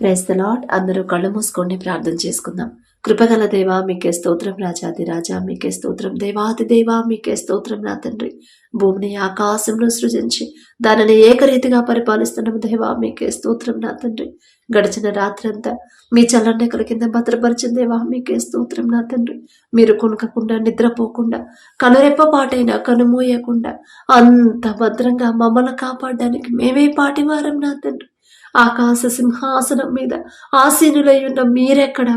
Price the lord అందరూ కళ్ళు మూసుకొని ప్రార్థన చేసుకుందాం. కృపగల దేవా మీకే స్తోత్రం రాజాది రాజా మీకే స్తోత్రం దేవాది దేవా మీకే స్తోత్రం నా తండ్రి. భూమిని ఆకాశంలో సృజించి దానిని ఏకరీతిగా పరిపాలిస్తున్న దేవా మీకే స్తోత్రం నా తండ్రి. గడిచిన రాత్రంతా మీ చల్లనెక్కల కింద భద్రపరిచిన దేవా మీకే స్తోత్రం నా తండ్రి. మీరు కొనుకకుండా నిద్రపోకుండా కనురెప్పపాటైనా కనుమూయకుండా అంత భద్రంగా మమ్మల్ని కాపాడడానికి మేమే పాటివారం నా తండ్రి. ఆకాశ సింహాసనం మీద ఆసీనులై ఉన్న మీరెక్కడ?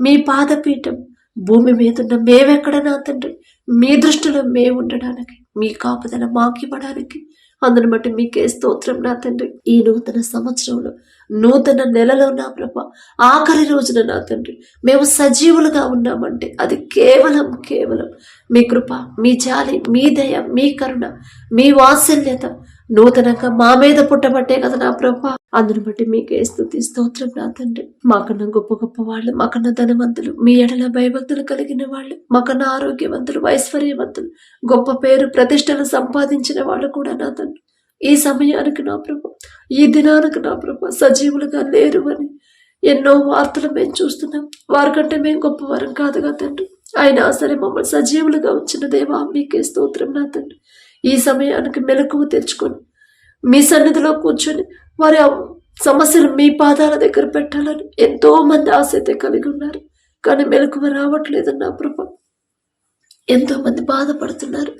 మీ పాదపీఠం భూమి మీద ఉన్న మేమెక్కడ నా తండ్రి? మీ దృష్టిలో మేము ఉండడానికి మీ కాపుదల మాకివ్వడానికి అందును బట్టి మీకే స్తోత్రం నా తండ్రి. ఈ నూతన సంవత్సరంలో నూతన నెలలో నా ప్రభ ఆఖరి రోజున నా తండ్రి. మేము సజీవులుగా ఉన్నామంటే అది కేవలం కేవలం మీ కృప మీ జాలి మీ దయ మీ కరుణ మీ వాత్సల్యత నూతనంగా మా మీద పుట్టబట్టే కదా నా ప్రభ. అందును బట్టి మీకే స్థుతి స్తోత్రం నా తండ్రి. మాకన్నా గొప్ప గొప్ప వాళ్ళు మాకన్నా ధనవంతులు మీ ఎడల భయభక్తులు కలిగిన వాళ్ళు మాకన్నా ఆరోగ్యవంతులు ఐశ్వర్యవంతులు గొప్ప పేరు ప్రతిష్టలు సంపాదించిన వాళ్ళు కూడా నా తండ్రి. ఈ సమయానికి నా ప్రభు ఈ దినానికి నా ప్రభు సజీవులుగా లేరు అని ఎన్నో వార్తలు మేము చూస్తున్నాం. వారికంటే మేము గొప్పవారం కాదుగా తండ్రి. అయినా సరే మమ్మల్ని సజీవులుగా ఉంచిన దేవా మీకే స్తోత్రం నా తండ్రి. ఈ సమయానికి మెలకువ తెచ్చుకొని మీ సన్నిధిలో కూర్చొని వారి సమస్యలు మీ పాదాల దగ్గర పెట్టాలని ఎంతో మంది ఆసక్తి కలిగి ఉన్నారు. కానీ మెలకువ రావట్లేదు నా ప్రభ. ఎంతో మంది బాధపడుతున్నారు.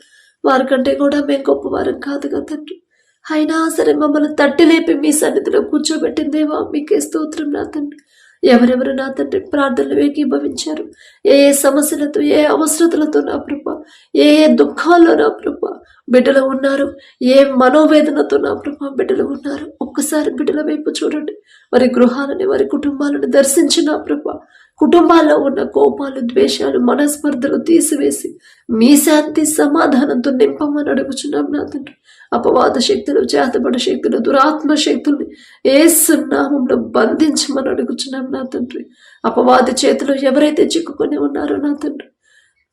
వారికంటే కూడా మేము గొప్పవారం కాదు కదా తండ్రి అయినా సరే మమ్మల్ని తట్టి లేపి మీ సన్నిధిలో కూర్చోబెట్టిందేవా మీకే స్తోత్రం నా తండ్రి ఎవరెవరు నా తండ్రి ప్రార్థనలు ఏకీభవించారు ఏ ఏ సమస్యలతో ఏ అవసరతలతో నా ప్రభ? ఏ ఏ దుఃఖాల్లో నా ప్రభ బిడ్డలు ఉన్నారు? ఏ మనోవేదనతో నా ప్రభ బిడ్డలు ఉన్నారు? ఒక్కసారి బిడ్డల వైపు చూడండి. వారి గృహాలని వారి కుటుంబాలను దర్శించిన ప్రభ. కుటుంబాల్లో ఉన్న కోపాలు ద్వేషాలు మనస్పర్ధలు తీసివేసి మీ శాంతి సమాధానంతో నింపమని అడుగుచున్నాం నా తండ్రి. అపవాద శక్తులు చేతబడ శక్తులు దురాత్మ శక్తుల్ని ఏ సున్నామంలో బంధించమని అడుగుచున్నాం నా తండ్రి. అపవాది చేతిలో ఎవరైతే చిక్కుకొని ఉన్నారో నా తండ్రి.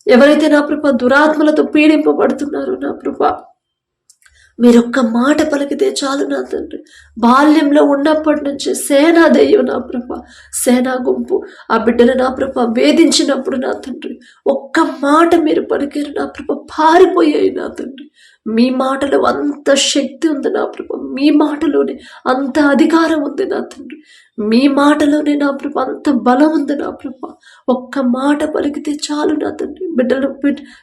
ఎవరైతే నా కృప దురాత్మలతో పీడింపబడుతున్నారో నా కృప మీరొక్క మాట పలికితే చాలు నా తండ్రి. బాల్యంలో ఉన్నప్పటి నుంచి సేనా దెయ్యం నా ప్రభ సేనా గుంపు. ఆ బిడ్డలు నా ప్రభ వేధించినప్పుడు నా తండ్రి ఒక్క మాట మీరు పలికారు నా ప్రభ పారిపోయాయి నా తండ్రి. మీ మాటలో అంత శక్తి ఉంది నా ప్రభు. మీ మాటలోనే అంత అధికారం ఉంది నా తండ్రి. మీ మాటలోనే నా ప్రభు అంత బలం ఉంది నా ప్రభు. ఒక్క మాట పలికితే చాలు నా తండ్రి. బిడ్డలు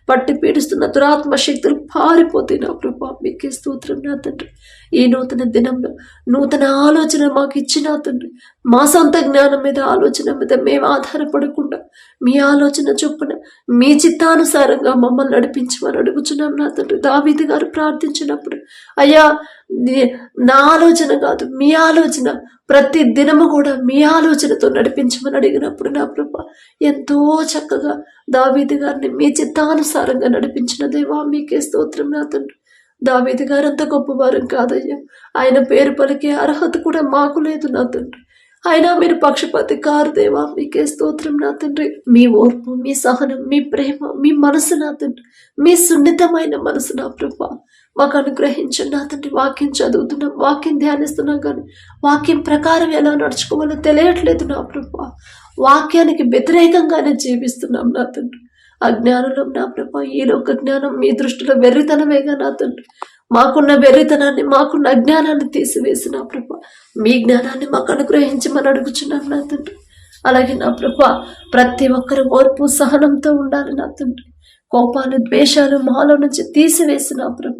పట్టి పీడిస్తున్న దురాత్మ శక్తులు పారిపోతాయి నా ప్రభు. మీకే స్తోత్రం నా తండ్రి. ఈ నూతన దినంలో నూతన ఆలోచన మాకు ఇచ్చిన తండ్రి. మా సొంత జ్ఞానం మీద ఆలోచన మీద మేము ఆధారపడకుండా మీ ఆలోచన చొప్పున మీ చిత్తానుసారంగా మమ్మల్ని నడిపించమని అడుగుచున్నాం నా తండ్రి. దావీది గారు ప్రార్థించినప్పుడు అయ్యా నా ఆలోచన కాదు మీ ఆలోచన ప్రతి దినము కూడా మీ ఆలోచనతో నడిపించమని అడిగినప్పుడు నా ప్రభ ఎంతో చక్కగా దావీది గారిని మీ చిత్తానుసారంగా నడిపించిన దేవా మీకే స్తోత్రం నా తండ్రి. దావీది గారు అంత గొప్పవారం కాదయ్యా. ఆయన పేరు పలికే అర్హత కూడా మాకు లేదు నా తండ్రి. అయినా మీరు పక్షపాతి కారు దేవా మీకే స్తోత్రం నా తండ్రి. మీ ఓర్పు మీ సహనం మీ ప్రేమ మీ మనసు నా తండ్రి. మీ సున్నితమైన మనసు నా ప్రభ. మాకు అనుగ్రహించండి నా తండ్రి. వాక్యం చదువుతున్నాం వాక్యం ధ్యానిస్తున్నాం కానీ వాక్యం ప్రకారం ఎలా నడుచుకోవాలో తెలియట్లేదు నా ప్రభ. వాక్యానికి వ్యతిరేకంగానే జీవిస్తున్నాం నా తండ్రి. అజ్ఞానంలో నా ప్రభ. ఈ లోక జ్ఞానం మీ దృష్టిలో వెర్రితనమేగా నా తండ్రి. మాకున్న వెర్రితనాన్ని మాకున్న అజ్ఞానాన్ని తీసివేసి నా ప్రభ. మీ జ్ఞానాన్ని మాకు అనుగ్రహించమని అడుగుచున్నాం నా తండ్రి. అలాగే నా ప్రభ ప్రతి ఒక్కరు ఓర్పు సహనంతో ఉండాలి నా తండ్రి. కోపాలు ద్వేషాలు మాలో నుంచి తీసివేసిన నా ప్రభ.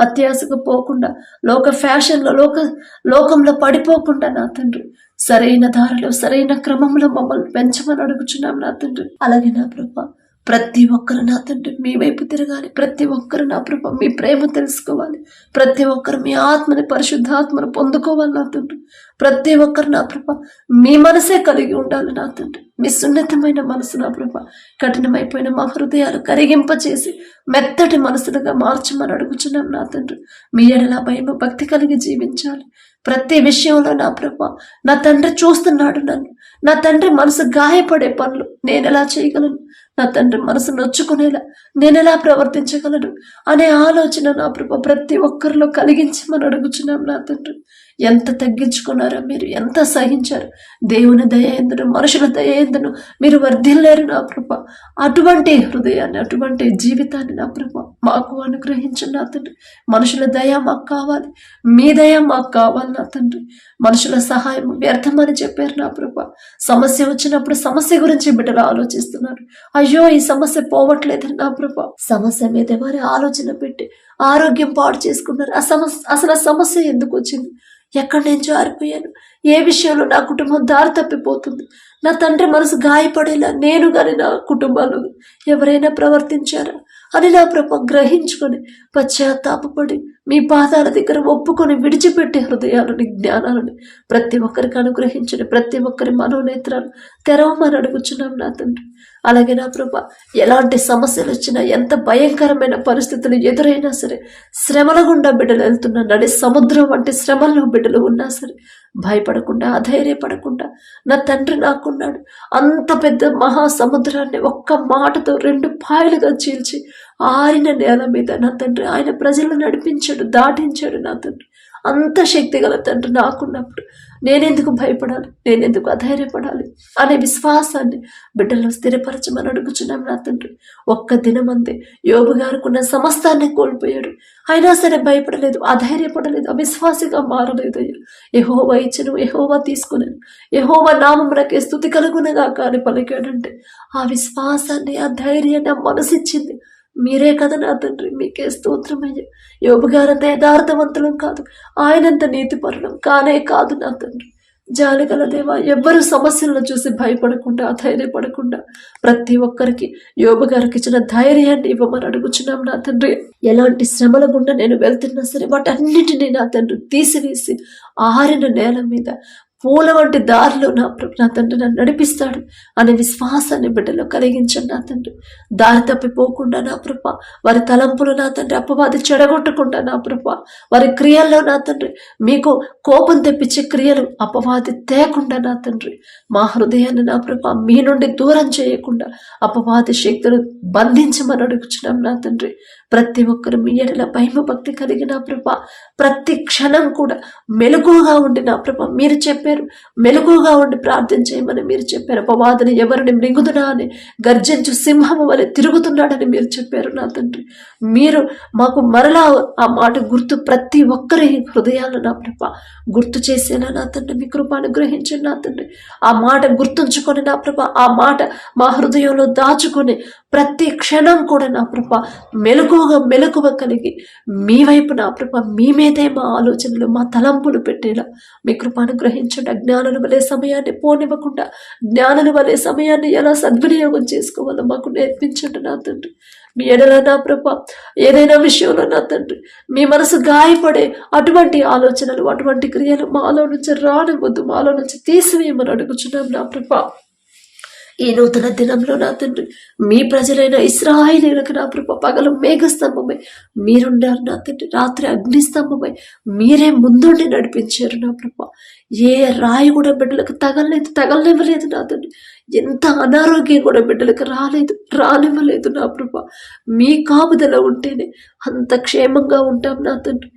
అత్యాశకు పోకుండా లోక ఫ్యాషన్లో లోక లోకంలో పడిపోకుండా నా తండ్రి. సరైన దారిలో సరైన క్రమంలో మమ్మల్ని పెంచమని అడుగుచున్నాం నా తండ్రి. అలాగే నా ప్రభా ప్రతి ఒక్కరు నా తండ్రి మీ వైపు తిరగాలి. ప్రతి ఒక్కరు నా ప్రభ మీ ప్రేమ తెలుసుకోవాలి. ప్రతి ఒక్కరు మీ ఆత్మని పరిశుద్ధాత్మను పొందుకోవాలి నా తండ్రి. ప్రతి ఒక్కరు నా ప్రభ మీ మనసే కలిగి ఉండాలి నా తండ్రి. మీ సున్నితమైన మనసు నా ప్రభ కఠినమైపోయిన మా హృదయాలు కరిగింపచేసి మెత్తటి మనసులుగా మార్చమని అడుగుచున్నాం నా తండ్రి. మీ ఎడల భయం భక్తి కలిగి జీవించాలి. ప్రతి విషయంలో నా ప్రభ నా తండ్రి చూస్తున్నాడు నన్ను. నా తండ్రి మనసు గాయపడే పనులు నేను ఎలా చేయగలను? నా తండ్రి మనసు నొచ్చుకునేలా నేను ఎలా ప్రవర్తించగలను? అనే ఆలోచన నా ప్రభ ప్రతి ఒక్కరిలో కలిగించమని అడుగుచున్నాం నా తండ్రి. ఎంత తగ్గించుకున్నారో మీరు ఎంత సహించారు? దేవుని దయేందును మనుషుల దయేందును మీరు వర్ధిల్లేరు నా ప్రభ. అటువంటి హృదయాన్ని అటువంటి జీవితాన్ని నా ప్రభ మాకు అనుగ్రహించిన నా తండ్రి. మనుషుల దయ మాకు కావాలి. మీ దయ మాకు కావాలి నా తండ్రి. మనుషుల సహాయం వ్యర్థమని చెప్పారు నా ప్రభ. సమస్య వచ్చినప్పుడు సమస్య గురించి బిడ్డలు ఆలోచిస్తున్నారు. అయ్యో ఈ సమస్య పోవట్లేదని నా ప్రభ. సమస్య మీద వారి ఆలోచన పెట్టి ఆరోగ్యం పాడు చేసుకున్నారు. ఆ సమస్య అసలు ఆ సమస్య ఎందుకు వచ్చింది? ఎక్కడ నేను జారిపోయాను ఏ విషయంలో నా కుటుంబం దారి తప్పిపోతుంది? నా తండ్రి మనసు గాయపడేలా నేను కానీ నా కుటుంబాలు ఎవరైనా ప్రవర్తించారా? అని నా ప్రభ గ్రహించుకొని పశ్చాత్తాపడి మీ పాదాల దగ్గర ఒప్పుకొని విడిచిపెట్టే హృదయాలని జ్ఞానాలని ప్రతి ఒక్కరికి అనుగ్రహించండి ప్రతి ఒక్కరి మనోనేత్రాలు తెరవమని అడుగుచున్నాం నా తండ్రి. అలాగే నా ప్రభ ఎలాంటి సమస్యలు వచ్చినా ఎంత భయంకరమైన పరిస్థితులు ఎదురైనా సరే శ్రమల గుండా బిడ్డలు వెళ్తున్నా నడి సముద్రం వంటి శ్రమల్లో బిడ్డలు ఉన్నా సరే భయపడకుండా అధైర్యపడకుండా నా తండ్రి నాకున్నాడు. అంత పెద్ద మహా సముద్రాన్ని ఒక్క మాటతో రెండు పాయలుగా చీల్చి ఆరిన నేల మీద నా తండ్రి ఆయన ప్రజలను నడిపించాడు దాటించాడు నా తండ్రి. అంత శక్తి గల తండ్రి నాకున్నప్పుడు నేనెందుకు భయపడాలి? నేనెందుకు అధైర్యపడాలి? అనే విశ్వాసాన్ని బిడ్డల్లో స్థిరపరచమని అడుగుచున్నాం నా తండ్రి. ఒక్క దినమంతే యోబు గారుకున్న సమస్తాన్ని కోల్పోయాడు. అయినా సరే భయపడలేదు అధైర్యపడలేదు అవిశ్వాసిగా మారలేదు అయ్యా. ఎహోవా ఇచ్చను ఎహోవా తీసుకున్నాను. ఎహోవా నామమునకే స్థుతి కలుగునగా కానీ పలికాడంటే ఆ విశ్వాసాన్ని ఆ ధైర్యాన్ని ఆ మనసిచ్చింది మీరే కదా నా తండ్రి? మీకే స్తోత్రమయ్యా యోబు యథార్థవంతులం కాదు. ఆయనంత నీతిపరులం కానే కాదు నా తండ్రి. జాలిగల దేవా ఎవ్వరు సమస్యలను చూసి భయపడకుండా ధైర్యపడకుండా ప్రతి ఒక్కరికి యోబు గారికి ఇచ్చిన ధైర్యాన్ని ఇవ్వమని అడుగుచున్నాం నా తండ్రి. ఎలాంటి శ్రమల గుండా నేను వెళ్తున్నా సరే వాటన్నిటినీ నా తండ్రి తీసివేసి ఆరిన నేల మీద పూల వంటి దారిలో నా ప్రభు నా తండ్రి నన్ను నడిపిస్తాడు అనే విశ్వాసాన్ని బిడ్డలో కలిగించండి నా తండ్రి. దారి తప్పిపోకుండా నా ప్రభ వారి తలంపులు నా తండ్రి అపవాది చెడగొట్టకుండా నా ప్రభ వారి క్రియల్లో నా తండ్రి మీకు కోపం తెప్పించే క్రియలు అపవాది తేకుండా నా తండ్రి. మా హృదయాన్ని నా ప్రభ మీ నుండి దూరం చేయకుండా అపవాది శక్తులు బంధించమని అడుగుచున్నాం నా తండ్రి. ప్రతి ఒక్కరు మీ ఎడల భయమ భక్తి కలిగిన ప్రభ. ప్రతి క్షణం కూడా మెలకుగా ఉండి నా ప్రభ. మీరు చెప్పారు మెలకుగా ఉండి ప్రార్థన చేయమని మీరు చెప్పారు. అపవాదని ఎవరిని మృంగుదునా అని గర్జించు సింహము వలె తిరుగుతున్నాడని మీరు చెప్పారు నా తండ్రి. మీరు మాకు మరలా ఆ మాట గుర్తు ప్రతి ఒక్కరి హృదయాలు నా ప్రభ. గుర్తు చేసేలా నా తండ్రి? మీ కృపాను గ్రహించండి నా తండ్రి. ఆ మాట గుర్తుంచుకొని నా ప్రభ ఆ మాట మా హృదయంలో దాచుకొని ప్రతి క్షణం కూడా నా ప్రభ ఎక్కువగా మెలకువ కలిగి మీ వైపు నా కృప మీ మీదే మా ఆలోచనలు మా తలంపులు పెట్టేలా మీ కృప అనుగ్రహించండి. అజ్ఞానుల వలె సమయాన్ని పోనివ్వకుండా జ్ఞానుల వలె సమయాన్ని ఎలా సద్వినియోగం చేసుకోవాలో మాకు నేర్పించండి నా తండ్రి. మీ ఎడల నా ప్రభ ఏదైనా విషయంలో నా తండ్రి మీ మనసు గాయపడే అటువంటి ఆలోచనలు అటువంటి క్రియలు మాలో నుంచి రానివ్వద్దు మాలో నుంచి తీసివేయమని అడుగుచున్నాం నా ప్రభ ఈ నూతన దినంలో నా తండ్రి మీ ప్రజలైన ఇస్రాయిలీలకు నా ప్రభ పగలు మేఘస్తంభమై మీరుండారు నా తండ్రి రాత్రి అగ్నిస్తంభమై మీరే ముందుండి నడిపించారు నా ప్రభ. ఏ రాయి కూడా బిడ్డలకు తగలలేదు తగలనివ్వలేదు నా తండ్రి. ఎంత అనారోగ్యం కూడా బిడ్డలకు రాలేదు రానివ్వలేదు నా ప్రభ. మీ కాపుదల ఉంటేనే అంత క్షేమంగా ఉంటాం నా తండ్రి.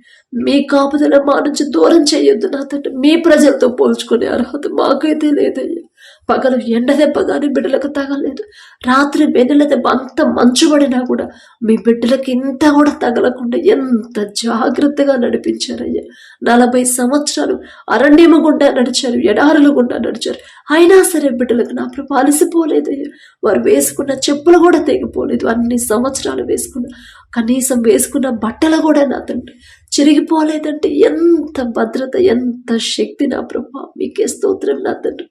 మీ కాపుదల మా నుంచి దూరం చేయొద్దు నా తండ్రి. మీ ప్రజలతో పోల్చుకునే అర్హత మాకైతే లేదయ్యా. పగలు ఎండ దెబ్బ కానీ బిడ్డలకు తగలేదు. రాత్రి వెన్నెల దెబ్బ అంత మంచు పడినా కూడా మీ బిడ్డలకి ఇంత కూడా తగలకుండా ఎంత జాగ్రత్తగా నడిపించారయ్యా. నలభై సంవత్సరాలు అరణ్యము గుండా నడిచారు ఎడారుల గుండా నడిచారు. అయినా సరే బిడ్డలకు నా ప్రభు అలసిపోలేదయ్యా. వారు వేసుకున్న చెప్పులు కూడా తెగిపోలేదు. అన్ని సంవత్సరాలు వేసుకున్న కనీసం వేసుకున్న బట్టలు కూడా నా తండ్రి చిరిగిపోలేదంటే ఎంత భద్రత ఎంత శక్తి నా ప్రభా. మీకే స్తోత్రం నా తండ్రి.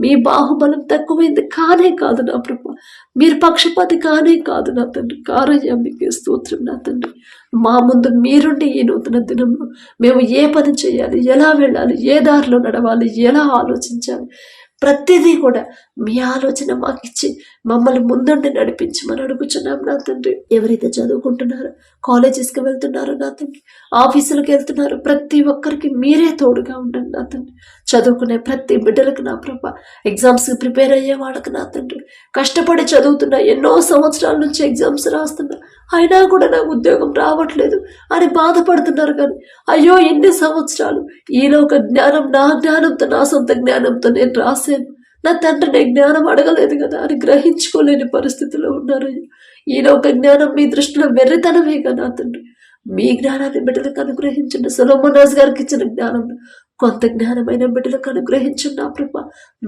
మీ బాహుబలం తక్కువైంది కానే కాదు నా ప్రభా. మీరు పక్షపాతి కానే కాదు నా తండ్రి. కారయ్య మీకే స్తోత్రం నా తండ్రి. మా ముందు మీరుండి ఈ నూతన దినంలో మేము ఏ పని చేయాలి ఎలా వెళ్ళాలి ఏ దారిలో నడవాలి ఎలా ఆలోచించాలి? ప్రతిదీ కూడా మీ ఆలోచన మాకు ఇచ్చి మమ్మల్ని ముందుండి నడిపించమని అడుగుచున్నాం నా తండ్రి. ఎవరైతే చదువుకుంటున్నారో కాలేజెస్కి వెళ్తున్నారో నా తండ్రి ఆఫీసులకు వెళ్తున్నారు ప్రతి ఒక్కరికి మీరే తోడుగా ఉండండి నా తండ్రి. చదువుకునే ప్రతి బిడ్డలకు నా ప్రభ ఎగ్జామ్స్కి ప్రిపేర్ అయ్యే వాళ్ళకి నా తండ్రి. కష్టపడి చదువుతున్నా ఎన్నో సంవత్సరాల నుంచి ఎగ్జామ్స్ రాస్తున్నా అయినా కూడా నాకు ఉద్యోగం రావట్లేదు. అని బాధపడుతున్నారు కానీ అయ్యో ఎన్ని సంవత్సరాలు ఈలో ఒక జ్ఞానం నా జ్ఞానంతో నా సొంత జ్ఞానంతో నేను రాశాను. నా తండ్రి నేను జ్ఞానం అడగలేదు కదా అని గ్రహించుకోలేని పరిస్థితిలో ఉన్నారు. ఈలోక జ్ఞానం మీ దృష్టిలో వెర్రితనమే కదా నా తండ్రి. మీ జ్ఞానాన్ని బిడ్డలకు అనుగ్రహించండి సొలోమోనాజ్ గారికి ఇచ్చిన జ్ఞానం. కొంత జ్ఞానమైన బిడ్డలకు అనుగ్రహించండి నా ప్రభ.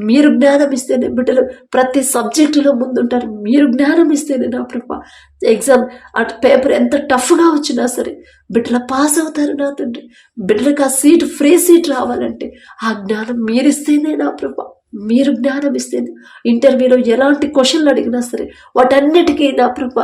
మీరు జ్ఞానం ఇస్తేనే బిడ్డలు ప్రతి సబ్జెక్టులో ముందుంటారు. మీరు జ్ఞానం ఇస్తేనే నా ప్రభ. ఎగ్జామ్ అటు పేపర్ ఎంత టఫ్గా వచ్చినా సరే బిడ్డల పాస్ అవుతారు నా తండ్రి. బిడ్డలకు ఆ సీట్ ఫ్రీ సీట్ రావాలంటే ఆ జ్ఞానం మీరిస్తేనే నా ప్రభ. మీరు జ్ఞానం ఇస్తే ఇంటర్వ్యూలో ఎలాంటి క్వశ్చన్లు అడిగినా సరే వాటన్నిటికీ నా ప్రభ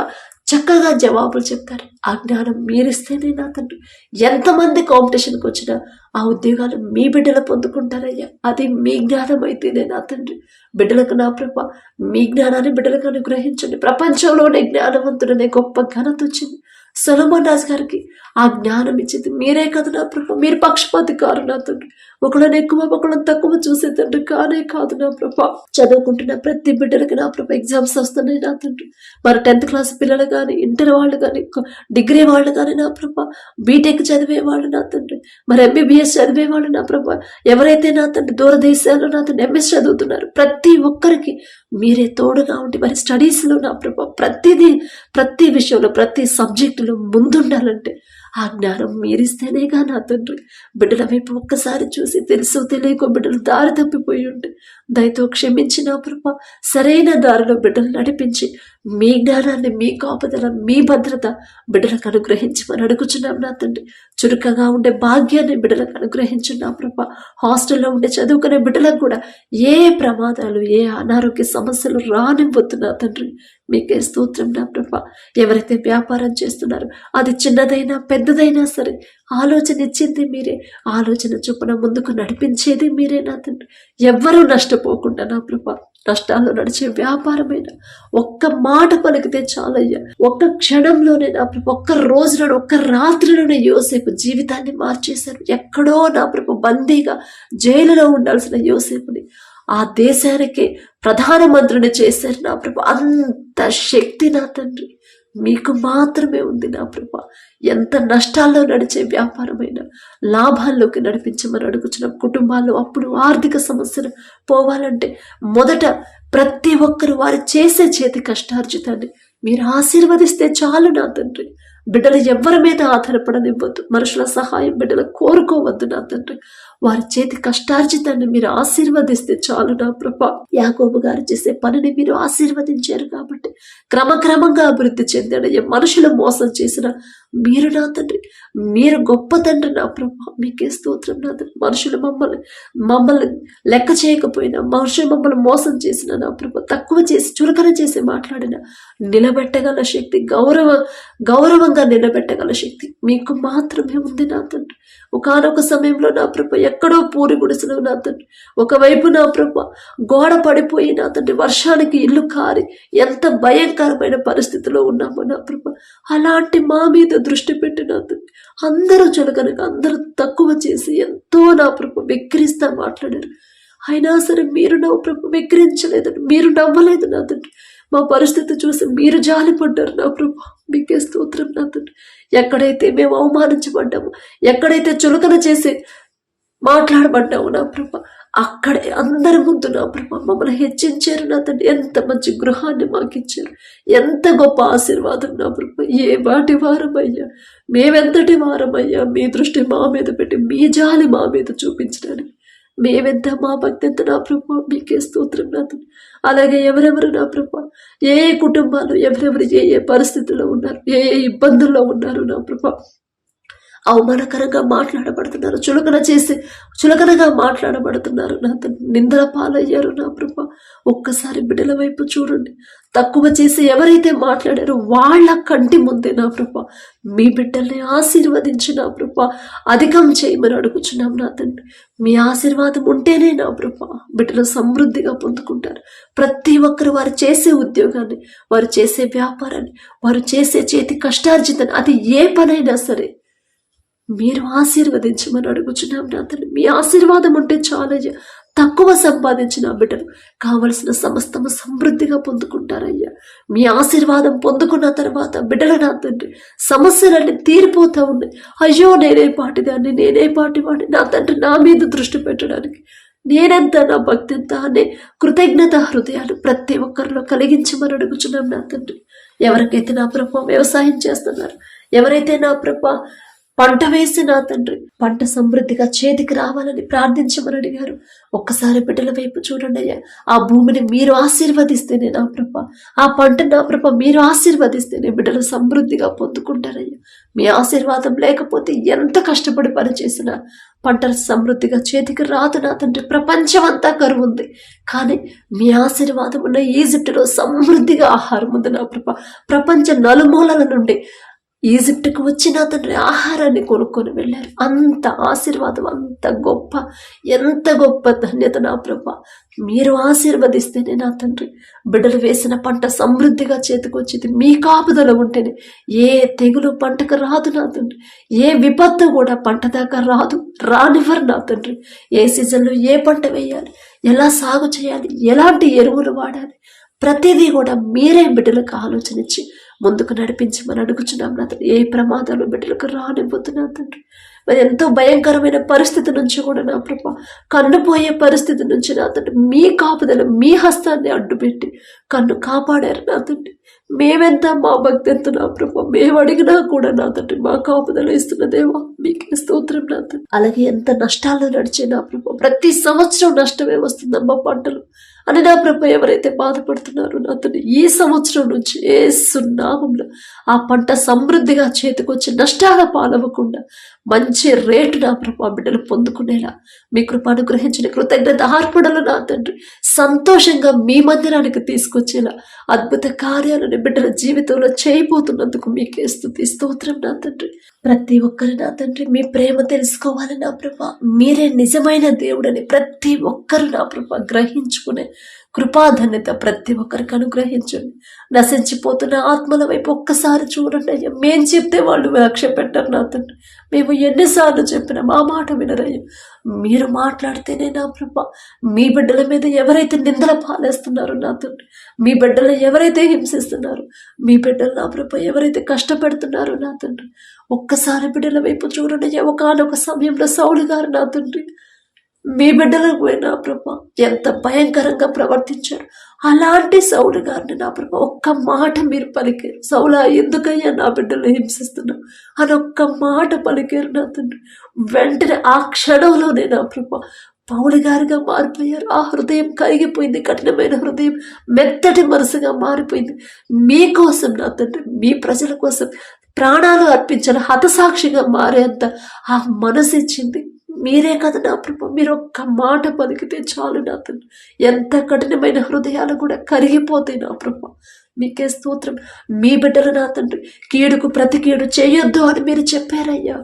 చక్కగా జవాబులు చెప్తారు. ఆ జ్ఞానం మీరిస్తేనే నా తండ్రి. ఎంతమంది కాంపిటీషన్కి వచ్చినా ఆ ఉద్యోగాలు మీ బిడ్డలు పొందుకుంటారయ్యా. అది మీ జ్ఞానం అయితేనే నా తండ్రి. బిడ్డలకు నా ప్రభ మీ జ్ఞానాన్ని బిడ్డలకు అనుగ్రహించండి. ప్రపంచంలోనే జ్ఞానవంతుడనే గొప్ప ఘనత వచ్చింది. సొలమన్ రాజు గారికి ఆ జ్ఞానం ఇచ్చింది. మీరే కదా నా ప్రభ. మీరు పక్షపాతి కారు నా తండ్రి. ఒకళ్ళని ఎక్కువ ఒకళ్ళని తక్కువ చూసే తండ్రి కానే కాదు నా ప్రభ. చదువుకుంటున్న ప్రతి బిడ్డలకి నా ప్రభ ఎగ్జామ్స్ వస్తున్నాయి నా తండ్రి. మరి టెన్త్ క్లాస్ పిల్లలు కానీ ఇంటర్ వాళ్ళు కానీ డిగ్రీ వాళ్ళు కానీ నా ప్రభ. బీటెక్ చదివే వాళ్ళు నా తండ్రి. మరి ఎంబీబీఎస్ చదివే వాళ్ళు నా ప్రభ. ఎవరైతే నా తండ్రి దూరదేశాల్లో నా తండ్రి ఎంఎస్ చదువుతున్నారు ప్రతి ఒక్కరికి మీరే తోడుగా ఉండి మరి స్టడీస్లో నా ప్రభ ప్రతిదీ ప్రతి విషయంలో ప్రతి సబ్జెక్టులో ముందుండాలంటే ఆ జ్ఞానం మీరిస్తేనేగా నా తండ్రి. బిడ్డల వైపు ఒక్కసారి చూసి తెలుసు తెలియకో బిడ్డలు దారి తప్పిపోయి ఉంటే దయతో క్షమించి నా ప్రభ. సరైన దారిలో బిడ్డలు నడిపించి మీ జ్ఞానాన్ని మీ కాపుదల మీ భద్రత బిడ్డలకు అనుగ్రహించమని అడుగుచున్నాం నా తండ్రి. చురుకగా ఉండే భాగ్యాన్ని బిడ్డలకు అనుగ్రహించున్నాం ప్రభ. హాస్టల్లో ఉండే చదువుకునే బిడ్డలకు కూడా ఏ ప్రమాదాలు ఏ అనారోగ్య సమస్యలు రానివ్వద్దు నా తండ్రి. మీకే స్తోత్రం నా ప్రభ. ఎవరైతే వ్యాపారం చేస్తున్నారో అది చిన్నదైనా పెద్దదైనా సరే ఆలోచన ఇచ్చింది మీరే. ఆలోచన చొప్పున ముందుకు నడిపించేది మీరే నా తండ్రి. ఎవ్వరూ నష్టపోకుండా నా ప్రభ. నష్టాల్లో నడిచే వ్యాపారమైన ఒక్క మాట పలికితే చాలయ్యా. ఒక్క క్షణంలోనే నా ప్రభు ఒక్క రోజులోనే ఒక్క రాత్రిలోనే యోసేపు జీవితాన్ని మార్చేశారు. ఎక్కడో నా ప్రభు బందీగా జైలులో ఉండాల్సిన యోసేపుని ఆ దేశానికి ప్రధానమంత్రిని చేశారు నా ప్రభు. అంత శక్తి నా తండ్రి. మీకు మాత్రమే ఉంది నా ప్రభ. ఎంత నష్టాల్లో నడిచే వ్యాపారమైన లాభాల్లోకి నడిపించమని అడుగుచున్న కుటుంబాల్లో అప్పుడు ఆర్థిక సమస్యలు పోవాలంటే మొదట ప్రతి ఒక్కరు వారు చేసే చేతి కష్టార్జితాన్ని మీరు ఆశీర్వదిస్తే చాలు నా తండ్రి. బిడ్డలు ఎవరి మీద ఆధారపడనివ్వద్దు. మనుషుల సహాయం బిడ్డలు కోరుకోవద్దు నా తండ్రి. వారి చేతి కష్టార్జితాన్ని మీరు ఆశీర్వదిస్తే చాలు నా ప్రభ. యాకోబు గారు చేసే పనిని మీరు ఆశీర్వదించారు కాబట్టి క్రమక్రమంగా అభివృద్ధి చెందాడయ్యా మనుషులు మోసం చేసిన మీరు నా తండ్రి మీరు గొప్ప తండ్రి నా ప్రభా. మీకే స్తోత్రం నా తండ్రి. మనుషులు మమ్మల్ని మమ్మల్ని లెక్క చేయకపోయినా మనుషులు మమ్మల్ని మోసం చేసిన నా ప్రభ. తక్కువ చేసి చులకన చేసి మాట్లాడిన నిలబెట్టగల శక్తి గౌరవ గౌరవంగా నిలబెట్టగల శక్తి మీకు మాత్రమే ఉంది నా తండ్రి. ఒకనొక సమయంలో నా ప్రభ ఎక్కడో పూరి గుడిసెలో నా తండ్రి. ఒకవైపు నా ప్రభ గోడ పడిపోయి నా తండ్రి వర్షానికి ఇల్లు కారి ఎంత భయంకరమైన పరిస్థితిలో ఉన్నామో నా ప్రభ. అలాంటి మా మీద దృష్టి పెట్టి అందరూ చులకనగా అందరూ తక్కువ చేసి ఎంతో నా ప్రభు వెక్కిరిస్తా మాట్లాడారు. అయినా సరే మీరు నా ప్రభు వెక్కిరించలేదని మీరు నవ్వలేదు నా తండ్రి మా పరిస్థితి చూసి మీరు జాలిపడ్డారు నా ప్రభు. మీకే స్తోత్రం నా తండ్రి ఎక్కడైతే మేము అవమానించబడ్డాము ఎక్కడైతే చులకన చేసి మాట్లాడబడ్డాము నా ప్రభ. అక్కడే అందరి ముందు నా ప్రభ. మమ్మల్ని హెచ్చించారు నా తండ్రి. ఎంత మంచి గృహాన్ని మాకు ఇచ్చారు ఎంత గొప్ప ఆశీర్వాదం నా ప్రభ. ఏ వాటి వారమయ్యా. మేమెంతటి వారమయ్యా. మీ దృష్టి మా మీద పెట్టి మీ జాలి మా మీద చూపించడానికి. మేమెంత మా భక్తి ఎంత నా ప్రభ. మీకే స్తోత్రం నా తండ్రి. అలాగే ఎవరెవరు నా ప్రభ. ఏ ఏ కుటుంబాలు ఎవరెవరు ఏ ఏ పరిస్థితుల్లో ఉన్నారు ఏ ఏ ఇబ్బందుల్లో ఉన్నారు నా ప్రభ. అవమానకరంగా మాట్లాడబడుతున్నారు. చులకన చేసి చులకనగా మాట్లాడబడుతున్నారు. నా నిందల పాలయ్యారు నా ప్రభ. ఒక్కసారి బిడ్డల వైపు చూడండి. తక్కువ చేసి ఎవరైతే మాట్లాడారో వాళ్ళ కంటి ముందే నా ప్రభ. మీ బిడ్డల్ని ఆశీర్వదించి నా ప్రభ. అధికం చేయమని అడుగుచున్నాం నా తండ్రి. మీ ఆశీర్వాదం ఉంటేనే నా ప్రభ. బిడ్డలు సమృద్ధిగా పొందుకుంటారు. ప్రతి ఒక్కరు వారు చేసే ఉద్యోగాన్ని వారు చేసే వ్యాపారాన్ని వారు చేసే చేతి కష్టార్జితాన్ని అది ఏ పనైనా సరే మీరు ఆశీర్వదించమని అడుగుచున్నాం నా తండ్రి మీ ఆశీర్వాదం ఉంటే చాలయ్యా తక్కువ సంపాదించిన బిడ్డలు కావలసిన సమస్తము సమృద్ధిగా పొందుకుంటారయ్యా. మీ ఆశీర్వాదం పొందుకున్న తర్వాత బిడ్డల నా తండ్రి సమస్యలన్నీ తీరిపోతా ఉన్నాయి. అయ్యో నేనే పాటిదాన్ని నేనే పాటివాడిని నా తండ్రి నా మీద దృష్టి పెట్టడానికి నేనెంత నా భక్తి ఎంత అనే కృతజ్ఞత హృదయాలు ప్రతి ఒక్కరిలో కలిగించమని అడుగుచున్నాం నా తండ్రి ఎవరికైతే నా ప్రభ వ్యవసాయం చేస్తున్నారు ఎవరైతే నా ప్రభ పంట వేసి నా తండ్రి పంట సమృద్ధిగా చేతికి రావాలని ప్రార్థించమని అడిగారు. ఒక్కసారి బిడ్డల వైపు చూడండి అయ్యా. ఆ భూమిని మీరు ఆశీర్వదిస్తేనే నా ప్రభ. ఆ పంట నా ప్రభ మీరు ఆశీర్వదిస్తేనే బిడ్డలు సమృద్ధిగా పొందుకుంటారయ్యా. మీ ఆశీర్వాదం లేకపోతే ఎంత కష్టపడి పని చేసినా పంట సమృద్ధిగా చేతికి రాదు నా తండ్రి. ప్రపంచం అంతా కరువు ఉంది కానీ మీ ఆశీర్వాదం ఉన్న ఈజిప్టులో సమృద్ధిగా ఆహారం ఉంది నా ప్రభ. ప్రపంచ నలుమూలల నుండి ఈజిప్టుకు వచ్చి నా తండ్రి ఆహారాన్ని కొనుక్కొని వెళ్ళారు. అంత ఆశీర్వాదం అంత గొప్ప ఎంత గొప్ప ధన్యత నా ప్రభ. మీరు ఆశీర్వదిస్తేనే నా తండ్రి. బిడ్డలు వేసిన పంట సమృద్ధిగా చేతికొచ్చేది మీ కాపుదల ఉంటేనే ఏ తెగులు పంటకు రాదు నా తండ్రి. ఏ విపత్తు కూడా పంట దాకా రాదు రానివ్వరు నా తండ్రి. ఏ సీజన్లో ఏ పంట వేయాలి ఎలా సాగు చేయాలి ఎలాంటి ఎరువులు వాడాలి ప్రతిదీ కూడా మీరే బిడ్డలకు ఆలోచన ఇచ్చి ముందుకు నడిపించమని అడుగుచున్నాం నా తండ్రి ఏ ప్రమాదాలు బిడ్డలకు రానిపోతున్నా తండ్రి. మరి ఎంతో భయంకరమైన పరిస్థితి నుంచి కూడా నా ప్రభ కన్నుపోయే పరిస్థితి నుంచి నా తండ్రి. మీ కాపుదల మీ హస్తాన్ని అడ్డుపెట్టి కన్ను కాపాడారు నా తండ్రి. మేమెంత మా భక్తి ఎంత నా ప్రభ మేము అడిగినా కూడా నా తండ్రి మా కాపుదల ఇస్తున్న దేవా మీకే స్తోత్రం నా తండ్రి. అలాగే ఎంత నష్టాలు నడిచే నా ప్రభ ప్రతి సంవత్సరం నష్టమే వస్తుందమ్మా పంటలు. అని నా ప్రభు ఎవరైతే బాధపడుతున్నారో నా తండ్రి ఈ సంవత్సరం నుంచి ఏ సున్నామంలో ఆ పంట సమృద్ధిగా చేతికొచ్చి నష్టాల పాలవ్వకుండా మంచి రేటు నా ప్రభా బిడ్డలు పొందుకునేలా మీ కృప అనుగ్రహించిన కృతజ్ఞత ఆర్పడలు నా తండ్రి. సంతోషంగా మీ మందిరానికి తీసుకొచ్చేలా అద్భుత కార్యాలను బిడ్డల జీవితంలో చేయబోతున్నందుకు మీకే స్థుతి స్తోత్రం నా తండ్రి. ప్రతి ఒక్కరి నా తండ్రి మీ ప్రేమ తెలుసుకోవాలి నా ప్రభా. మీరే నిజమైన దేవుడని ప్రతి ఒక్కరు నా ప్రభా గ్రహించుకునే కృపాధన్యత ప్రతి ఒక్కరికి అనుగ్రహించండి. నశించిపోతున్న ఆత్మల వైపు ఒక్కసారి చూడండి అయ్యా. మేం చెప్తే వాళ్ళు లక్ష్య పెట్టరు నా తండ్రి. మేము ఎన్నిసార్లు చెప్పినా మా మాట వినరయ్యా. మీరు మాట్లాడితేనే నా ప్రభ. మీ బిడ్డల మీద ఎవరైతే నిందల పాలేస్తున్నారో నా తండ్రి. మీ బిడ్డలు ఎవరైతే హింసిస్తున్నారో మీ బిడ్డలు నా ప్రభ ఎవరైతే కష్టపెడుతున్నారో నా తండ్రి. ఒక్కసారి బిడ్డల వైపు చూడండి ఒకనొక సమయంలో సౌలు గారు నా తండ్రి. మీ బిడ్డలకు పోయినా ప్రభ ఎంత భయంకరంగా ప్రవర్తించారు. అలాంటి సౌలు గారిని నా ప్రభ ఒక్క మాట మీరు పలికారు. సౌలా ఎందుకయ్యా నా బిడ్డలు హింసిస్తున్నావు అని ఒక్క మాట పలికారు నా తండ్రి. వెంటనే ఆ క్షణంలోనే నా ప్రభ పౌలు గారిగా మారిపోయారు. ఆ హృదయం కరిగిపోయింది కఠినమైన హృదయం మెత్తటి మనసుగా మారిపోయింది. మీకోసం నా తండ్రి మీ ప్రజల కోసం ప్రాణాలు అర్పించిన హతసాక్షిగా మారేంత ఆ మనసు ఇచ్చింది. మీరే కదా నా ప్రభు. మీరు ఒక్క మాట పలికితే చాలు నా తండ్రి ఎంత కఠినమైన హృదయాలు కూడా కరిగిపోతాయి నా ప్రభు. మీకే స్తోత్రం. మీ బిడ్డలు నా తండ్రి కీడుకు ప్రతి కీడు చేయొద్దు అని మీరు చెప్పారయ్యా.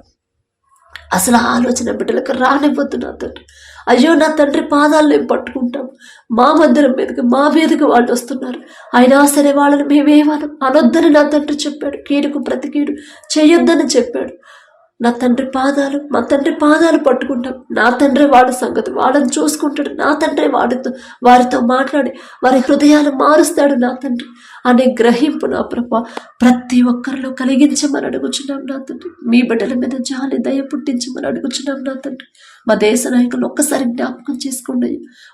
అసలు ఆలోచన బిడ్డలకు రానివ్వద్దు నా తండ్రి. అయ్యో నా తండ్రి పాదాలు మేము పట్టుకుంటాం. మా మందిరం మీదకి మా మీదకి వాళ్ళు వస్తున్నారు. అయినా సరే వాళ్ళని మేమేమనం అనొద్దని నా తండ్రి చెప్పాడు. కీడుకు ప్రతి కీడు చేయొద్దని చెప్పాడు. నా తండ్రి పాదాలు మా తండ్రి పాదాలు పట్టుకుంటాం. నా తండ్రి వాడి సంగతి వాళ్ళని చూసుకుంటాడు. నా తండ్రి వాడితో వారితో మాట్లాడి వారి హృదయాలు మారుస్తాడు నా తండ్రి. అనే గ్రహింపు నా ప్రభ ప్రతి ఒక్కరిలో కలిగించమని అడుగుచున్నాం నా తండ్రి. మీ బిడ్డల మీద జాలి దయ పుట్టించమని అడుగుచున్నాం నా తండ్రి. మా దేశ నాయకులు ఒక్కసారి జ్ఞాపకం చేసుకోండి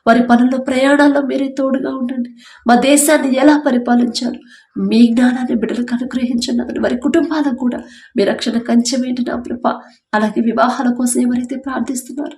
వారి పనుల్లో ప్రయాణాల్లో మీరే తోడుగా ఉండండి. మా దేశాన్ని ఎలా పరిపాలించాలి మీ జ్ఞానాన్ని బిడ్డలకు అనుగ్రహించండి వారి కుటుంబాలకు కూడా మీ రక్షణ కంచెమేంటి నా ప్రభ. అలాగే వివాహాల కోసం ఎవరైతే ప్రార్థిస్తున్నారో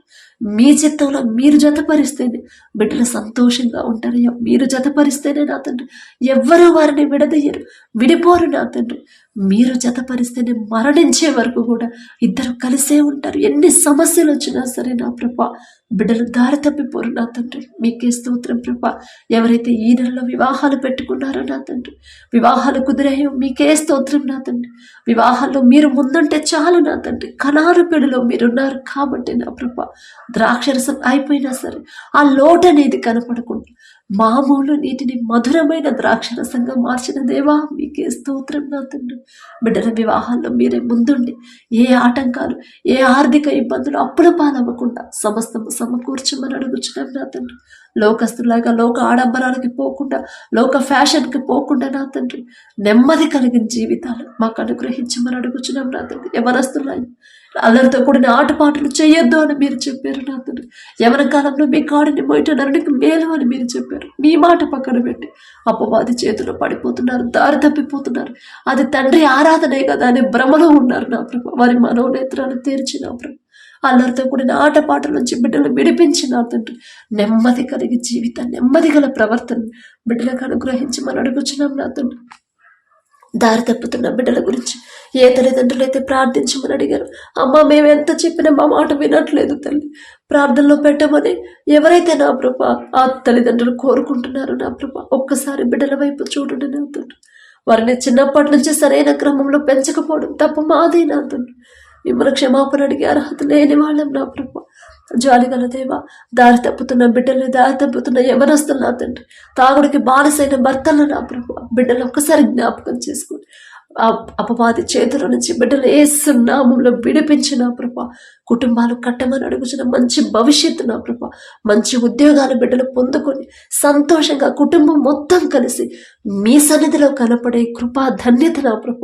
మీ చిత్తంలో మీరు జతపరిస్తేనే బిడ్డలు సంతోషంగా ఉంటారయ్యా. మీరు జతపరిస్తేనే నా తండ్రి ఎవ్వరూ వారిని విడదయ్యరు విడిపోరు నా తండ్రి. మీరు జతపరిస్తేనే మరణించే వరకు కూడా ఇద్దరు కలిసే ఉంటారు. ఎన్ని సమస్యలు వచ్చినా సరే నా ప్రభ బిడ్డలు దారి తప్పిపోరు నా తండ్రి. మీకే స్తోత్రం ప్రభ. ఎవరైతే ఈ నెలలో వివాహాలు పెట్టుకున్నారో నా తండ్రి వివాహాలు కుదిరాయో మీకే స్తోత్రం నా తండ్రి. వివాహాల్లో మీరు ముందుంటే చాలు నా తండ్రి. కళా సారపెడులో మీరున్నారు కాబట్టి నా ప్రభ ద్రాక్షరసం అయిపోయినా సరే ఆ లోటు అనేది కనపడకుండా మామూలు నీటిని మధురమైన ద్రాక్షరసంగా మార్చిన దేవా మీకే స్తోత్రం నా తండ్రి. బిడ్డల వివాహాల్లో మీరే ముందుండి ఏ ఆటంకాలు ఏ ఆర్థిక ఇబ్బందులు అప్పుల పాలవ్వకుండా సమస్తము సమకూర్చమని అడుగుచున్నాం నా తండ్రి. లోకస్తులాగా లోక ఆడంబరాలకి పోకుండా లోక ఫ్యాషన్కి పోకుండా నా తండ్రి. నెమ్మది కలిగిన జీవితాలు మాకు అనుగ్రహించమని అడుగుచున్నాం నా తండ్రి. ఎవరస్తున్నాయి అల్లరితో కూడిన ఆటపాటలు చేయొద్దు అని మీరు చెప్పారు నా తండ్రి. ఎవరి కాలంలో మీ కాడిని మొయట నరునికి మేలు అని మీరు చెప్పారు. మీ మాట పక్కన పెట్టి. అపవాది చేతిలో పడిపోతున్నారు దారి తప్పిపోతున్నారు అది తండ్రి ఆరాధనే కదా అనే భ్రమలో ఉన్నారు నా ప్రభు. వారి మనోనేత్రాలు తీర్చి నా ప్రభు. అల్లరితో కూడిన ఆటపాటల నుంచి బిడ్డలు విడిపించి నా తండ్రి. నెమ్మది కలిగి జీవిత నెమ్మది గల ప్రవర్తన బిడ్డలకు అనుగ్రహించి మనం అడుగుచున్నాం నా తండ్రి. దారి తప్పుతున్న బిడ్డల గురించి ఏ తల్లిదండ్రులు అయితే ప్రార్థించమని అడిగారు? అమ్మ మేము ఎంత చెప్పినా మా మాట వినట్లేదు తల్లి. ప్రార్థనలో పెట్టమని ఎవరైతే నా ప్రభ ఆ తల్లిదండ్రులు కోరుకుంటున్నారు నా ప్రభ ఒక్కసారి బిడ్డల వైపు చూడండి నా వారిని చిన్నప్పటి నుంచి సరైన క్రమంలో పెంచకపోవడం తప్ప మాదే నా మిమ్మల్ని క్షమాపణ అడిగే అర్హత లేని వాళ్ళం నా ప్రభ. జాలిగల దేవ దారి తప్పుతున్న బిడ్డలు దారి తప్పుతున్న యవనస్తులు నా తండ్రి. తాగుడికి బానిసైన భర్తలు నా ప్రభు బిడ్డలు ఒక్కసారి జ్ఞాపకం చేసుకుని అపవాది చేతుల నుంచి బిడ్డలు ఏ సున్నామంలో విడిపించిన ప్రభ కుటుంబాలు కట్టమని అడుగుచిన మంచి భవిష్యత్తు నా ప్రభ మంచి ఉద్యోగాలు బిడ్డలు పొందుకొని సంతోషంగా కుటుంబం మొత్తం కలిసి మీ సన్నిధిలో కనపడే కృపా ధన్యత నా ప్రభ.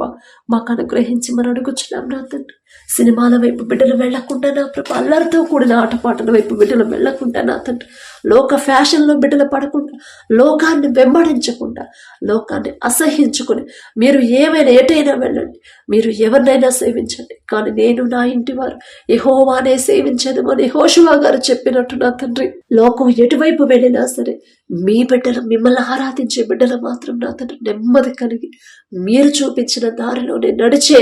మాకు అనుగ్రహించి మనం అడుగుచున్నాం నా తండ్రి. సినిమాల వైపు బిడ్డలు వెళ్ళకుండా నా ప్రభ. అల్లరితో కూడిన ఆటపాటల వైపు బిడ్డలు వెళ్ళకుండా నా తండ్రి. లోక ఫ్యాషన్లో బిడ్డలు పడకుండా లోకాన్ని వెంబడించకుండా లోకాన్ని అసహించుకుని మీరు ఏమైనా ఎటైనా వెళ్ళండి. మీరు ఎవరినైనా సేవించండి. కానీ నేను నా ఇంటి వారు. యహోవానే సేవించదు అని హోషువా గారు చెప్పినట్టు నా తండ్రి. లోకం ఎటువైపు వెళ్ళినా సరే మీ బిడ్డలు మిమ్మల్ని ఆరాధించే బిడ్డలు మాత్రం నా తండ్రి నెమ్మది కలిగి మీరు చూపించిన దారిలోనే నడిచే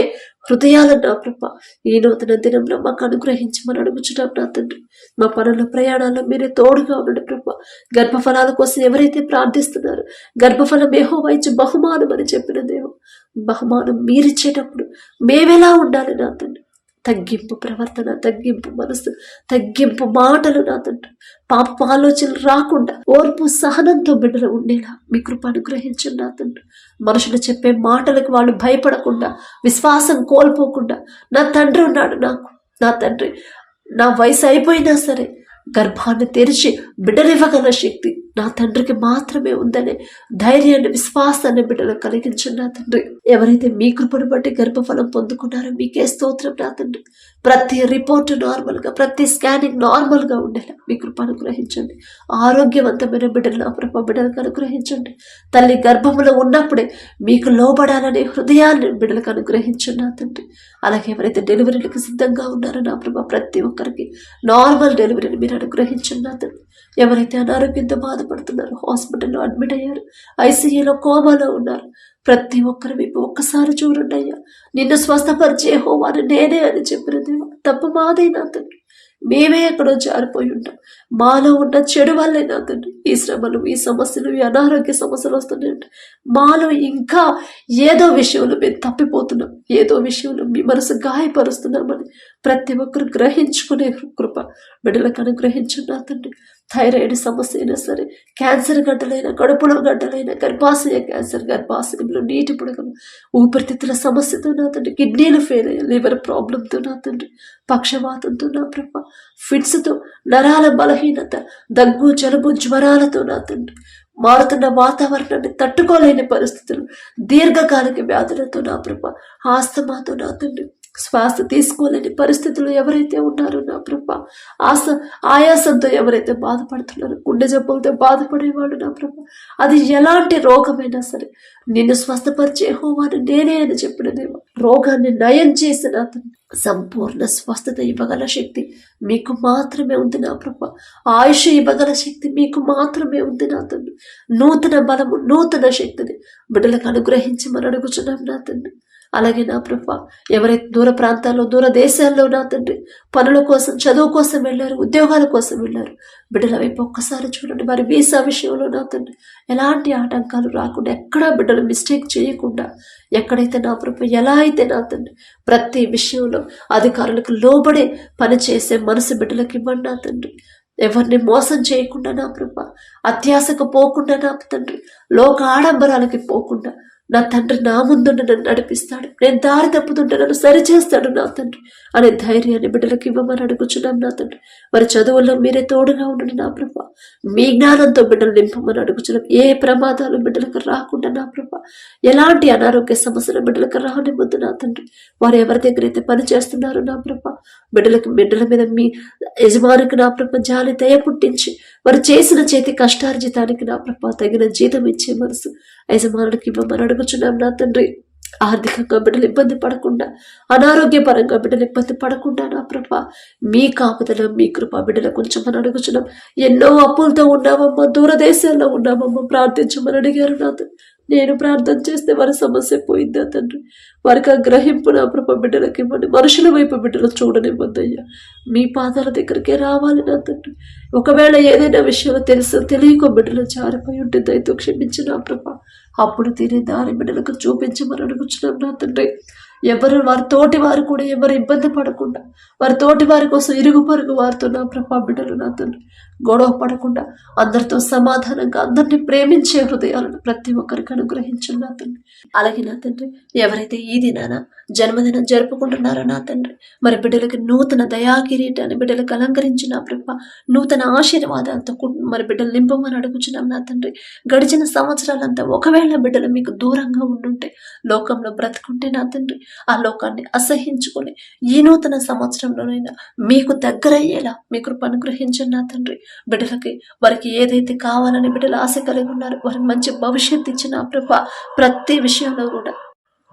హృదయాలను నా ప్రభ ఈ నూతన దినంలో మాకు అనుగ్రహించమని అడుగుచున్నాం నా తండ్రి. మా పనుల ప్రయాణాల్లో మీరే తోడుగా ఉండండి ప్రభ గర్భఫలాల కోసం ఎవరైతే ప్రార్థిస్తున్నారో గర్భఫలం ఏహో వైద్య బహుమానం అని చెప్పిన దేవం బహుమానం మీరిచ్చేటప్పుడు మేమెలా ఉండాలి నా తండ్రి? తగ్గింపు ప్రవర్తన తగ్గింపు మనసు తగ్గింపు మాటలు నా తండ్రి. పాప ఆలోచనలు రాకుండా ఓర్పు సహనంతో బిడ్డలు ఉండేలా మీ కృప అనుగ్రహించండి నా తండ్రి. మనుషులు చెప్పే మాటలకు వాళ్ళు భయపడకుండా విశ్వాసం కోల్పోకుండా నా తండ్రి ఉన్నాడు నాకు. నా తండ్రి నా వయసు అయిపోయినా సరే గర్భాన్ని తెరిచి బిడ్డనివ్వగల శక్తి నా తండ్రికి మాత్రమే ఉందనే ధైర్యాన్ని విశ్వాసాన్ని బిడ్డలు కలిగించండి నా తండ్రి. ఎవరైతే మీ కృపను బట్టి గర్భఫలం పొందుకున్నారో మీకే స్తోత్రం నా తండ్రి. ప్రతి రిపోర్ట్ నార్మల్గా ప్రతి స్కానింగ్ నార్మల్గా ఉండేలా మీ కృప అనుగ్రహించండి. ఆరోగ్యవంతమైన బిడ్డలు నా ప్రభ బిడ్డలకు అనుగ్రహించండి. తల్లి గర్భములో ఉన్నప్పుడే మీకు లోబడాలనే హృదయాన్ని బిడ్డలకు అనుగ్రహించండి నా తండ్రి. అలాగే ఎవరైతే డెలివరీలకు సిద్ధంగా ఉన్నారో నా ప్రభ ప్రతి ఒక్కరికి నార్మల్ డెలివరీని మీరు అనుగ్రహించండి నా తండ్రి. ఎవరైతే అనారోగ్యంతో బాధపడుతున్నారు. హాస్పిటల్లో అడ్మిట్ అయ్యారు. ఐసీయూలో కోమాలో ఉన్నారు. ప్రతి ఒక్కరు వైపు ఒక్కసారి చూడండి అయ్యా. నిన్ను స్వస్థపరిచే హోవాను నేనే అని చెప్పిన దేవా. తప్పు మాదే నా తండ్రి. మేమే ఎక్కడో జారిపోయి ఉంటాం. మాలో ఉన్న చెడు వల్లే నా తండ్రి. ఈ శ్రమలు ఈ సమస్యలు ఈ అనారోగ్య సమస్యలు వస్తున్నాయి మాలో ఇంకా ఏదో విషయంలో మేము తప్పిపోతున్నాం. ఏదో విషయంలో మీ మనసు గాయపరుస్తున్నామని ప్రతి ఒక్కరు గ్రహించుకునే కృప. బిడ్డలకు అనుగ్రహించండి నా తండ్రి. థైరాయిడ్ సమస్య అయినా సరే క్యాన్సర్ గడ్డలైనా కడుపులో గడ్డలైనా గర్భాశయ క్యాన్సర్ గర్భాశయంలో నీటి పుడకలు ఊపిరితిత్తుల సమస్యతో నా తండ్రి కిడ్నీలు ఫెయిల్ అయ్యా లివర్ ప్రాబ్లంతో నా తండ్రి పక్షవాతంతో నా ప్రభ ఫిట్స్తో నరాల బలహీనత దగ్గు జలుబు జ్వరాలతో నా తండ్రి మారుతున్న వాతావరణాన్ని తట్టుకోలేని పరిస్థితులు దీర్ఘకాలిక వ్యాధులతో నా ప్రభ ఆస్తమాతో నా తండ్రి. శ్వాస తీసుకోలేని పరిస్థితులు ఎవరైతే ఉన్నారో నా ప్రభ ఆస ఆయాసంతో ఎవరైతే బాధపడుతున్నారో గుండె జబ్బులతో బాధపడేవాడు నా ప్రభ అది ఎలాంటి రోగమైనా సరే నిన్ను స్వస్థపరిచే హోవాను నేనే అని చెప్పిన దేవ రోగాన్ని నయం చేసిన అతను సంపూర్ణ స్వస్థత ఇవ్వగల శక్తి మీకు మాత్రమే ఉంది నా ప్రభ ఆయుష్ ఇవ్వగల శక్తి మీకు మాత్రమే ఉంది నా తండ్రి నూతన బలము నూతన శక్తిని బిడ్డలకు అనుగ్రహించి మనం అడుగుచున్నాం నా తండ్రి అలాగే నా ప్రభ ఎవరైతే దూర ప్రాంతాల్లో దూర దేశాల్లో నా తండ్రి పనుల కోసం చదువు కోసం వెళ్ళారు ఉద్యోగాల కోసం వెళ్ళారు బిడ్డల వైపు ఒక్కసారి చూడండి. మరి వీసా విషయంలో నా తండ్రి ఎలాంటి ఆటంకాలు రాకుండా ఎక్కడా బిడ్డలు మిస్టేక్ చేయకుండా ఎక్కడైతే నా ప్రభు ఎలా అయితే నా తండ్రి ప్రతి విషయంలో అధికారులకు లోబడే పని చేసే మనసు బిడ్డలకు ఇవ్వండి నా తండ్రి. ఎవరిని మోసం చేయకుండా నా ప్రభ అత్యాశకు పోకుండా నా తండ్రి లోక ఆడంబరాలకి పోకుండా నా తండ్రి నా ముందుండి నన్ను నడిపిస్తాడు. నేను దారి తప్పుతుంటే నన్ను సరిచేస్తాడు నా తండ్రి అనే ధైర్యాన్ని బిడ్డలకు ఇవ్వమని అడుగుచున్నాం నా తండ్రి. మరి చదువుల్లో మీరే తోడుగా ఉండండి నా ప్రభ. మీ జ్ఞానంతో బిడ్డలు నింపమని అడుగుచున్నాం. ఏ ప్రమాదాలు బిడ్డలకు రాకుండా నా ప్రభ. ఎలాంటి అనారోగ్య సమస్యలు బిడ్డలకు రానివ్వద్దు నా తండ్రి. వారు ఎవరి దగ్గర అయితే పని చేస్తున్నారో నా ప్రభ. బిడ్డలకు బిడ్డల మీద మీ యజమానికి నా ప్రభ జాలి దయ పుట్టించి వారు చేసిన చేతి కష్టార్జితానికి నా ప్రభా తగిన జీతం ఇచ్చే మనసు యజమానుడికి ఇవ్వమని అడుగుచున్నాం నా తండ్రి. ఆర్థికంగా బిడ్డలు ఇబ్బంది పడకుండా అనారోగ్యపరంగా బిడ్డలు ఇబ్బంది పడకుండా నా ప్రభ మీ కాపుదల మీ కృప బిడ్డల కొంచెం అని అడుగుచున్నాం. ఎన్నో అప్పులతో ఉన్నామమ్మా దూరదేశాల్లో ఉన్నామమ్మా ప్రార్థించమని అడిగారు నాతో నేను ప్రార్థన చేస్తే వారి సమస్య పోయిందా తండ్రి? వారికి ఆ గ్రహింపు నా ప్రభ బిడ్డలకి ఇవ్వండి. మనుషుల వైపు బిడ్డలు చూడనివ్వద్దయ్యా మీ పాదాల దగ్గరికే రావాలి నా తండ్రి. ఒకవేళ ఏదైనా విషయంలో తెలుసు తెలియక బిడ్డలు జారిపోయి ఉంటే దయతో క్షమించి నా ప్రభ అప్పుడు తినే దారి బిడ్డలకు చూపించమని అడుగుచున్నాం నా తండ్రి. ఎవరు వారి తోటి వారు కూడా ఎవరు ఇబ్బంది పడకుండా వారి తోటి వారి కోసం ఇరుగు పొరుగు వారితో నా ప్రభా బిడ్డలు నా తండ్రి. గొడవ పడకుండా అందరితో సమాధానంగా అందరినీ ప్రేమించే హృదయాలను ప్రతి ఒక్కరికి అనుగ్రహించు నా తండ్రి. అలాగే నా తండ్రి ఎవరైతే ఈ దినాన జన్మదినం జరుపుకుంటున్నారో నా తండ్రి మరి బిడ్డలకి నూతన దయా కిరీటాన్ని బిడ్డలకు అలంకరించిన ప్రభ. నూతన ఆశీర్వాదాలతో మరి బిడ్డలు నింపమని అడుగుచున్నాం నా తండ్రి. గడిచిన సంవత్సరాలంతా ఒకవేళ బిడ్డలు మీకు దూరంగా ఉండుంటే లోకంలో బ్రతుకుంటే నా తండ్రి ఆ లోకాన్ని అసహించుకొని ఈ నూతన సంవత్సరంలోనైనా మీకు దగ్గరయ్యేలా మీ కృప అనుగ్రహించండి నా తండ్రి. బిడ్డలకి వారికి ఏదైతే కావాలని బిడ్డలు ఆశ కలిగి ఉన్నారు వారికి మంచి భవిష్యత్తు ఇచ్చిన ప్రభ ప్రతి విషయంలో కూడా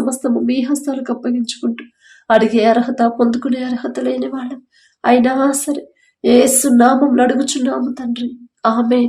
సమస్తము మీ హస్తాలకు అప్పగించుకుంటూ అడిగే అర్హత పొందుకునే అర్హత లేని వాళ్ళం. అయినా సరే ఏ నామం అడుగుచున్నాము తండ్రి. ఆమె